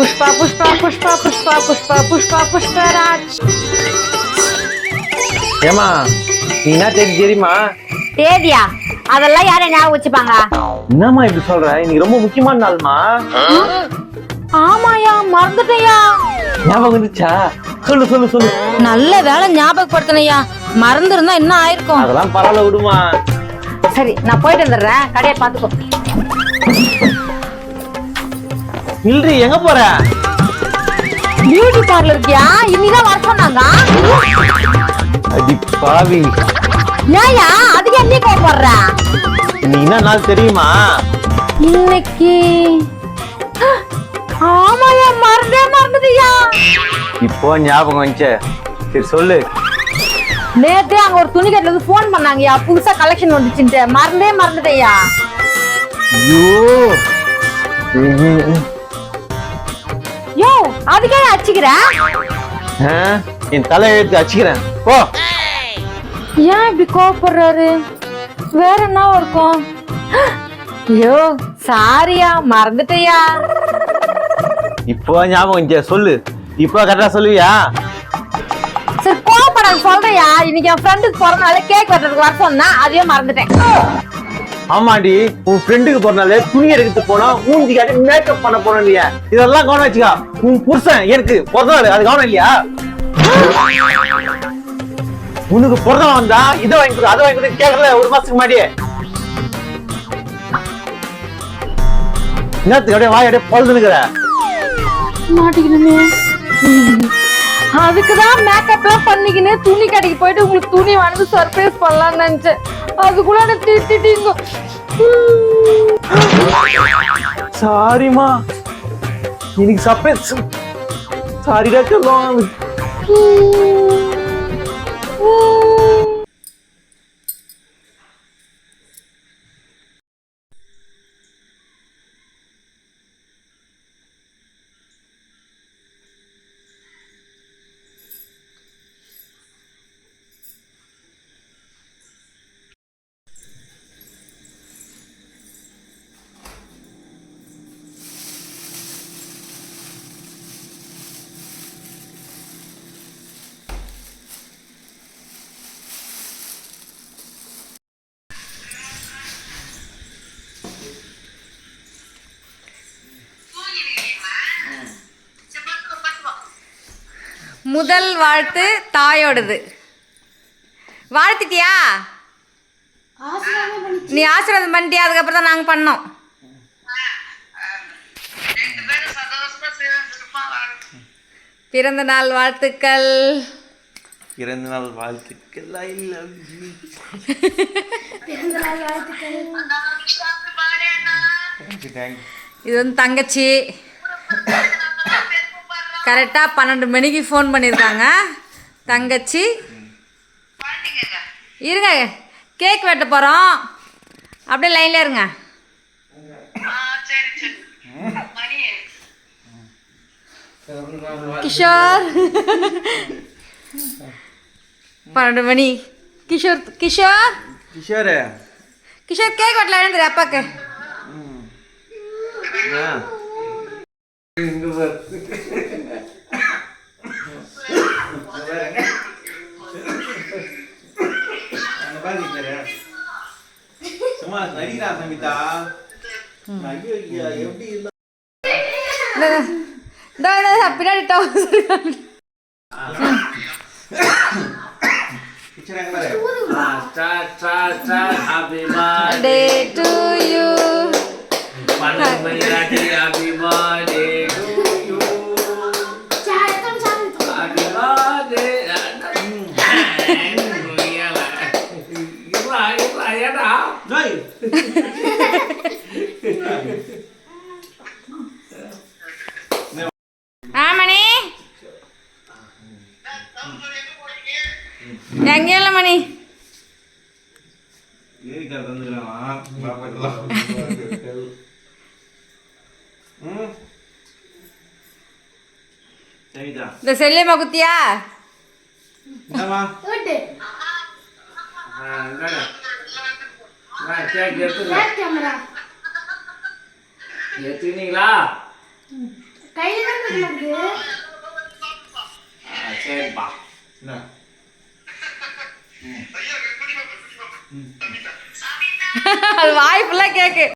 புஷ்பா புஷ்பா புஷ்பா புஷ்பா புஷ்பா புஷ்பா புஷ்பராஜ் ஏமா நீ என்ன தேதி தெரியுமா தேதியா? அதெல்லாம் யாரும் ஞாபகம் வச்சுப்பாங்க என்னம்மா இப்படி சொல்ற? இன்னைக்கு ரொம்ப முக்கியமான நாள்மா. ஆமாயா மறந்துட்டேயா? ஞாபகம் வந்துச்சா சொல்லு சொல்லு சொல்லு. நல்ல வேலை ஞாபகப்படுத்தினையா? மறந்துருந்தா என்ன ஆயிருக்கும்? அதெல்லாம் பரவாயில்ல விடுமா. சரி நான் போயிட்டு வந்துடுறேன். கடையை பாத்துக்கோ இல்லரி எங்க போற? பியூட்டி பார்லருக்கியா இன்னிதான் வர சொன்னாங்க. அடி பாவி. ஏயா அதுக்கு என்ன கோபப்படுற இன்னைக்கு என்ன நாள் தெரியுமா? இன்னைக்கு ஆமாயா மறந்தே மறந்துட்டியா? இப்போ ஞாபகம் வந்துச்சே. சரி சொல்லு. நேத்து அங்க ஒரு துணி கடையில இருந்து போன் பண்ணாங்கயா புதுசா கலெக்ஷன் வந்துச்சுன்ட்டு. மறந்தே மறந்துட்டேயா ஐயோ. அதுக்கே அச்சுக்கிற ஆ, என் தலை எடுத்து அச்சுக்கிறேன் போ. ஏன் இப்படி கோவப்படுறாரு? வேற என்ன இருக்கும்? ஐயோ சாரியா மறந்துட்டேயா? இப்போ ஞாபகம் வந்துச்சே சொல்லு. இப்போ கரெக்டா சொல்லுவியா? சரி கோவப்படாத சொல்றியா? இன்னைக்கு என் ஃப்ரெண்டுக்கு பிறந்தனால கேக் வெட்டுறதுக்கு வர சொன்னா அதையும் மறந்துட்டேன். ஆமாடி உன் ஃப்ரெண்டுக்கு போறனால துணி எடுக்கிறதுக்கு போனா மூஞ்சி காட்டி மேக்கப் பண்ண போனோம் இல்லையா இதெல்லாம் கவனம் வச்சுக்கா. உன் புருஷன் எனக்கு பிறந்தநாள். அது கவனம் இல்லையா? உனக்கு பிறந்த வந்தா இதை வாங்கி கொடு அதை வாங்கி கொடு கேட்கல ஒரு மாசத்துக்கு முன்னாடியே என்னத்துக்கு அப்படியே வாய் அப்படியே பொழுதுனுக்குற மாட்டிக்கணுமே அதுக்குதான் மேக்கப் எல்லாம் பண்ணிக்கின்னு துணி கடைக்கு போயிட்டு உங்களுக்கு துணி வாங்கி சர்ப்ரைஸ் பண்ணலாம்னு நினைச்சேன். அதுக்குள்ள என்ன திட்டிட்டீங்க சாரிமா இன்னைக்கு சர்ப்ரைஸ் சாரிடா சொல்லுவாங்க. முதல் வாழ்த்து தாயோடது. வாழ்த்திட்டியா? நீ ஆசீர்வாதம் பண்ணிட்டியா? அதுக்கப்புறம் தான் நாங்கள் பண்ணோம். பிறந்த நாள் வாழ்த்துக்கள். பிறந்த நாள் வாழ்த்துக்கள் ஐ லவ் யூ இது வந்து தங்கச்சி. கரெக்டாக பன்னெண்டு மணிக்கு ஃபோன் பண்ணியிருக்காங்க. தங்கச்சி. இருங்க. கேக் வெட்ட போகிறோம் அப்படியே லைனில் இருங்க. கிஷோர். பன்னெண்டு மணி. கிஷோர் கிஷோர். கிஷோரே. கிஷோர் கேக் வெட்டல. எழுந்துரு அப்பாக்கு? சும்மா நடிக்கிறா சமிதா ஐயோ ஐயா எப்படி இல்ல இந்த இந்த இந்த பின்னாடி டவர் கிச்சன் எங்க ஏடா டேய் ஆமணி எங்கே இல்லை மணி இந்த செல்லியம்மா குத்தியா என்னம்மா கேக் எடுத்துக்கலாம் எடுத்துனீங்களா கையில ஆ, சரிப்பா. அது கேக்கு.